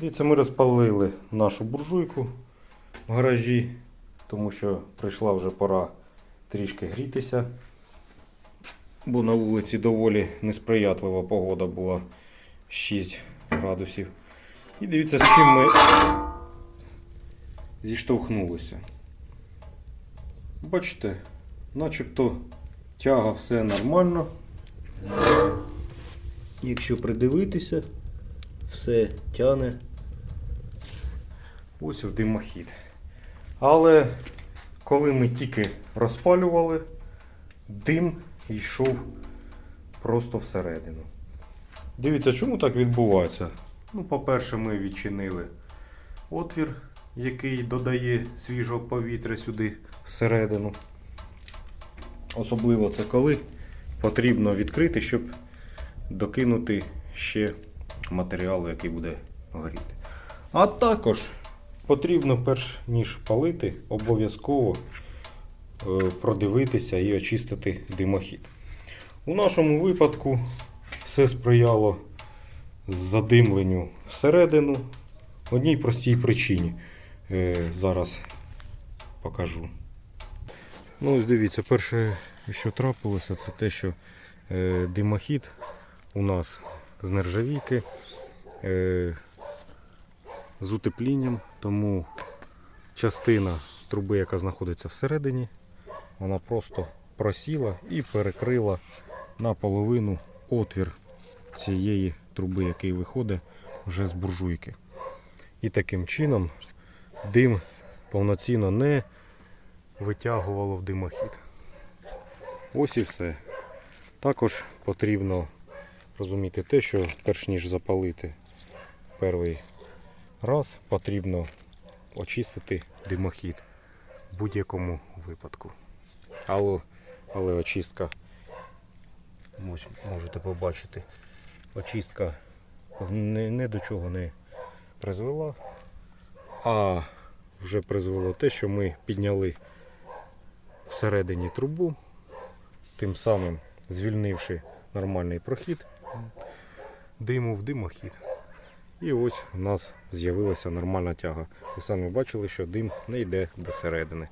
Дивіться, ми розпалили нашу буржуйку в гаражі, тому що прийшла вже пора трішки грітися. Бо на вулиці доволі несприятлива погода була 6 градусів. І дивіться, з чим ми зіштовхнулися. Бачите, начебто тяга все нормально. Якщо придивитися, все тяне ось в димохід. Але коли ми тільки розпалювали, дим йшов просто всередину. Дивіться, чому так відбувається? Ну, по-перше, ми відчинили отвір, який додає свіжого повітря сюди всередину. Особливо це коли потрібно відкрити, щоб докинути ще матеріалу, який буде горіти. А також потрібно, перш ніж палити, обов'язково е, продивитися і очистити димохід. У нашому випадку все сприяло задимленню всередину. Одній простій причині. Е, Зараз покажу. Ну, ось дивіться, перше, що трапилося, це те, що е, димохід у нас з нержавійки е, з утеплінням, тому частина труби, яка знаходиться всередині, вона просто просіла і перекрила наполовину отвір цієї труби, який виходить вже з буржуйки. І таким чином дим повноцінно не витягувало в димохід. Ось і все. Також потрібно розуміти те, що перш ніж запалити перший раз, потрібно очистити димохід в будь-якому випадку. Але, але очистка, можете побачити, очистка не, не до чого не призвела, а вже призвело те, що ми підняли всередині трубу, тим самим звільнивши нормальний прохід диму в димохід. І ось у нас з'явилася нормальна тяга. Ви самі бачили, що дим не йде до середини.